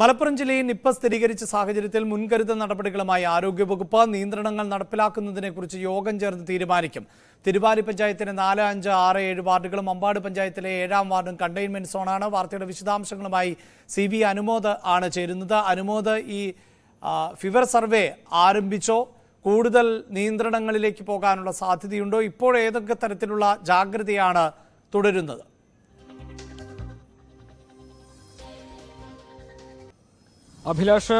മലപ്പുറം ജില്ലയിൽ നിപ്പ സ്ഥിരീകരിച്ച സാഹചര്യത്തിൽ മുൻകരുതൽ നടപടികളുമായി ആരോഗ്യവകുപ്പ് നിയന്ത്രണങ്ങൾ നടപ്പിലാക്കുന്നതിനെക്കുറിച്ച് യോഗം ചേർന്ന് തീരുമാനിക്കും. തിരുവാലി പഞ്ചായത്തിലെ നാല് അഞ്ച് ആറ് ഏഴ് വാർഡുകളും അമ്പാട് പഞ്ചായത്തിലെ ഏഴാം വാർഡും കണ്ടെയ്ൻമെന്റ് സോണാണ്. വാർത്തയുടെ വിശദാംശങ്ങളുമായി സി വി അനുമോദ് ആണ് ചേരുന്നത്. അനുമോദ് ഈ ഫിവർ സർവേ ആരംഭിച്ചോ? കൂടുതൽ നിയന്ത്രണങ്ങളിലേക്ക് പോകാനുള്ള സാധ്യതയുണ്ടോ? ഇപ്പോൾ ഏതൊക്കെ തരത്തിലുള്ള ജാഗ്രതയാണ് തുടരുന്നത്? അഭിലാഷ്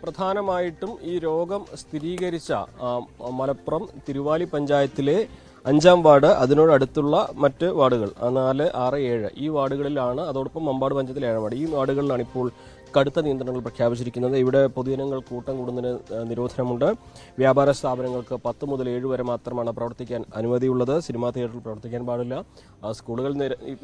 പ്രധാനമായിട്ടും ഈ രോഗം സ്ഥിരീകരിച്ച മലപ്പുറം തിരുവാലി പഞ്ചായത്തിലെ അഞ്ചാം വാർഡ് അതിനോടടുത്തുള്ള മറ്റ് വാർഡുകൾ നാല് ആറ് ഏഴ് ഈ വാർഡുകളിലാണ് അതോടൊപ്പം മമ്പാട് പഞ്ചായത്തിലെ ഏഴാം വാർഡ്. ഈ വാർഡുകളിലാണ് ഇപ്പോൾ കടുത്ത നിയന്ത്രണങ്ങൾ പ്രഖ്യാപിച്ചിരിക്കുന്നത്. ഇവിടെ പൊതുജനങ്ങൾ കൂട്ടം കൂടുന്നതിന് നിരോധനമുണ്ട്. വ്യാപാര സ്ഥാപനങ്ങൾക്ക് പത്ത് മുതൽ ഏഴ് വരെ മാത്രമാണ് പ്രവർത്തിക്കാൻ അനുമതിയുള്ളത്. സിനിമാ തിയേറ്ററിൽ പ്രവർത്തിക്കാൻ പാടില്ല. സ്കൂളുകൾ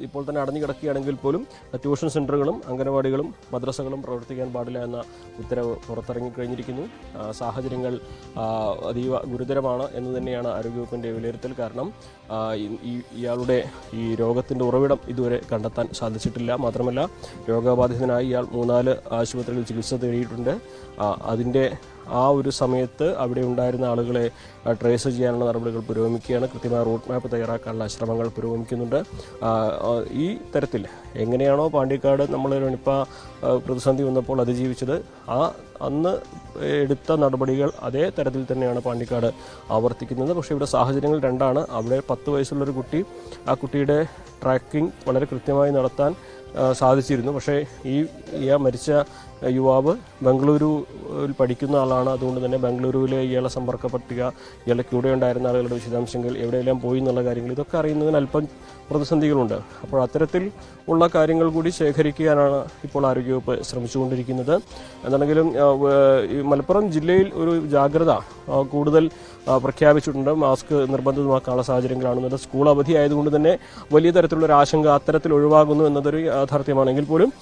ഇപ്പോൾ തന്നെ അടഞ്ഞു കിടക്കുകയാണെങ്കിൽ പോലും ട്യൂഷൻ സെന്ററുകളും അംഗനവാടികളും മദ്രസകളും പ്രവർത്തിക്കാൻ പാടില്ല എന്ന ഉത്തരവ് പുറത്തിറങ്ങി കഴിഞ്ഞിരിക്കുന്നു ആ, സാഹചര്യങ്ങൾ അതീവ ഗുരുതരമാണ് എന്ന് തന്നെയാണ് ആരോഗ്യവകുപ്പിന്റെ വിലയിരുത്തൽ കാരണം. ഇയാളുടെ ഈ രോഗത്തിന്റെ ഉറവിടം ഇതുവരെ കണ്ടെത്താൻ സാധിച്ചിട്ടില്ല. മാത്രമല്ല രോഗബാധിതനായി ഇയാൾ മൂന്നാൽ ആശുപത്രികളിൽ ചികിത്സ തേടിയിട്ടുണ്ട്. അതിന്റെ ആ ഒരു സമയത്ത് അവിടെ ഉണ്ടായിരുന്ന ആളുകളെ ട്രേസ് ചെയ്യാനുള്ള നടപടികൾ പുരോഗമിക്കുകയാണ്. കൃത്യമായ റൂട്ട് മാപ്പ് തയ്യാറാക്കാനുള്ള ശ്രമങ്ങൾ പുരോഗമിക്കുന്നുണ്ട്. ഈ തരത്തിൽ എങ്ങനെയാണോ പാണ്ടിക്കാട് നമ്മൾ നിപ്പ പ്രതിസന്ധി വന്നപ്പോൾ അതിജീവിച്ചത് ആ അന്ന് എടുത്ത നടപടികൾ അതേ തരത്തിൽ തന്നെയാണ് പാണ്ടിക്കാട് ആവർത്തിക്കുന്നത്. പക്ഷേ ഇവിടെ സാഹചര്യങ്ങൾ രണ്ടാണ്. അവിടെ പത്ത് വയസ്സുള്ളൊരു കുട്ടി ആ കുട്ടിയുടെ ട്രാക്കിംഗ് വളരെ കൃത്യമായി നടത്താൻ സാധിച്ചിരുന്നു. പക്ഷേ ഈ ഈ മരിച്ച യുവാവ് ബംഗളൂരുവിൽ പഠിക്കുന്ന ആളാണ്. അതുകൊണ്ട് തന്നെ ബംഗളൂരുവിലെ ഇയാളെ സമ്പർക്ക പട്ടിക ഇയാളെ കൂടെ ഉണ്ടായിരുന്ന ആളുകളുടെ വിശദാംശങ്ങൾ എവിടെയെല്ലാം പോയി എന്നുള്ള കാര്യങ്ങൾ ഇതൊക്കെ അറിയുന്നതിന് അല്പം പ്രതിസന്ധികളുണ്ട്. അപ്പോൾ അത്തരത്തിൽ ഉള്ള കാര്യങ്ങൾ കൂടി ശേഖരിക്കാനാണ് ഇപ്പോൾ ആരോഗ്യവകുപ്പ് ശ്രമിച്ചുകൊണ്ടിരിക്കുന്നത്. എന്താണെങ്കിലും മലപ്പുറം ജില്ലയിൽ ഒരു ജാഗ്രത കൂടുതൽ പ്രഖ്യാപിച്ചിട്ടുണ്ട്. മാസ്ക് നിർബന്ധിതമാക്കാനുള്ള സാഹചര്യങ്ങളാണെന്നത് സ്കൂൾ അവധി ആയതുകൊണ്ട് തന്നെ വലിയ തരത്തിലുള്ള ഒരു ആശങ്ക അത്തരത്തിൽ ഒഴിവാകുന്നു എന്നതൊരു യാഥാർത്ഥ്യമാണെങ്കിൽ പോലും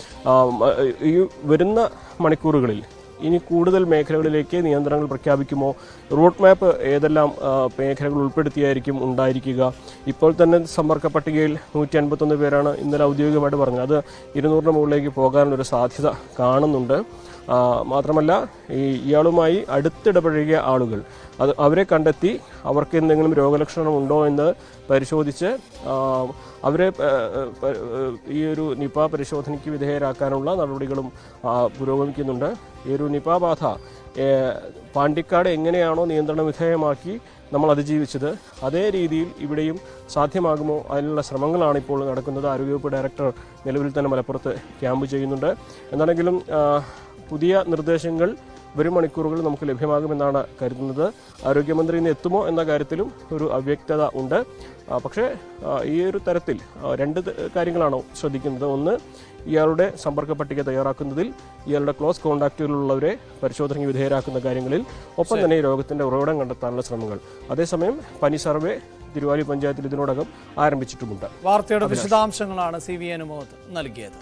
ഈ വരുന്ന മണിക്കൂറുകളിൽ. ഇനി കൂടുതൽ മേഖലകളിലേക്ക് നിയന്ത്രണങ്ങൾ പ്രഖ്യാപിക്കുമോ? റൂട്ട് മാപ്പ് ഏതെല്ലാം മേഖലകൾ ഉൾപ്പെടുത്തിയായിരിക്കും ഉണ്ടായിരിക്കുക? ഇപ്പോൾ തന്നെ സമ്പർക്ക പട്ടികയിൽ നൂറ്റി അൻപത്തൊന്ന് പേരാണ് ഇന്നലെ ഔദ്യോഗികമായിട്ട് പറഞ്ഞത്. അത് ഇരുന്നൂറിന് മുകളിലേക്ക് പോകാനുള്ളൊരു സാധ്യത കാണുന്നുണ്ട്. മാത്രമല്ല ഈ ഇയാളുമായി അടുത്തിടപഴകിയ ആളുകൾ അത് അവരെ കണ്ടെത്തി അവർക്ക് എന്തെങ്കിലും രോഗലക്ഷണം ഉണ്ടോ എന്ന് പരിശോധിച്ച് അവരെ ഈ ഒരു നിപ പരിശോധനയ്ക്ക് വിധേയരാക്കാനുള്ള നടപടികളും പുരോഗമിക്കുന്നുണ്ട്. ഈ ഒരു നിപ ബാധ പാണ്ടിക്കാട് എങ്ങനെയാണോ നിയന്ത്രണ വിധേയമാക്കി നമ്മൾ അതിജീവിച്ചത് അതേ രീതിയിൽ ഇവിടെയും സാധ്യമാകുമോ അതിനുള്ള ശ്രമങ്ങളാണ് ഇപ്പോൾ നടക്കുന്നത്. ആരോഗ്യവകുപ്പ് ഡയറക്ടർ നിലവിൽ തന്നെ മലപ്പുറത്ത് ക്യാമ്പ് ചെയ്യുന്നുണ്ട്. എന്താണെങ്കിലും പുതിയ നിർദ്ദേശങ്ങൾ വരും മണിക്കൂറുകൾ നമുക്ക് ലഭ്യമാകുമെന്നാണ് കരുതുന്നത്. ആരോഗ്യമന്ത്രി ഇന്ന് എത്തുമോ എന്ന കാര്യത്തിലും ഒരു അവ്യക്തത ഉണ്ട്. പക്ഷേ ഈ ഒരു തരത്തിൽ രണ്ട് കാര്യങ്ങളാണോ ശ്രദ്ധിക്കുന്നത്. ഒന്ന് ഇയാളുടെ സമ്പർക്ക പട്ടിക തയ്യാറാക്കുന്നതിൽ ഇയാളുടെ ക്ലോസ് കോൺടാക്റ്റുകളിലുള്ളവരെ പരിശോധനയ്ക്ക് വിധേയരാക്കുന്ന കാര്യങ്ങളിൽ ഒപ്പം തന്നെ ഈ രോഗത്തിന്റെ ഉറവിടം കണ്ടെത്താനുള്ള ശ്രമങ്ങൾ. അതേസമയം പനി സർവേ തിരുവാലി പഞ്ചായത്തിൽ ഇതിനോടകം ആരംഭിച്ചിട്ടുമുണ്ട്. വാർത്തയുടെ വിശദാംശങ്ങളാണ് സി വി അനുമോദ് നൽകിയത്.